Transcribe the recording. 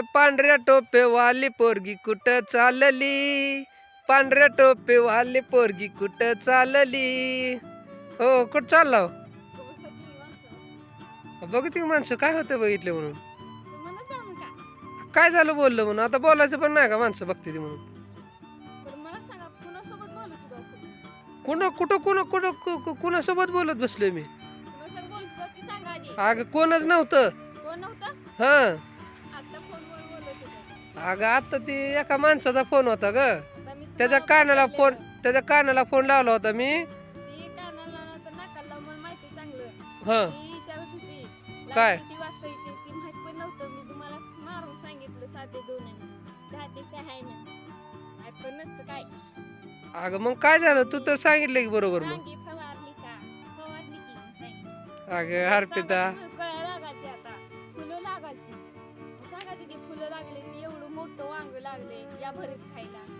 पांढऱ्या टोपे वाली पोरगी कुठं चालली? पांढऱ्या टोपे वाली पोरगी कुठं चालली? हो कुठं चालला हो? बघ ती माणसं काय होतं बघितले म्हणून. काय झालं बोललं म्हणून? आता बोलायचं पण नाही का माणसं बघते ती म्हणून? कुणं कुठं कुणं कुठं कु- कु- कुणासोबत बोलत बसलोय मी? अगं कोणच नव्हतं? हा. अगं आता ती एका माणसाचा फोन होता ग. त्याच्या कानाला फोन त्याच्या कानाला फोन लावला होता मी. हा. काय? किती वाजता येते? ती माहीत पण नव्हतं. मी तुम्हाला मारून सांगितलं सात ते दोन आहे दहा ते सहा आहे ना माहीत पण नसतं काय. अगं मग काय झालं? तू तर सांगितलं की बरोबर मग. वांगी फवारली का? फवारली की मग सांगितलं. अगं हरपिता तुम्ही फुलं फुलं लागले ती एवढं मोठं वांग लागले या भरीत खायला.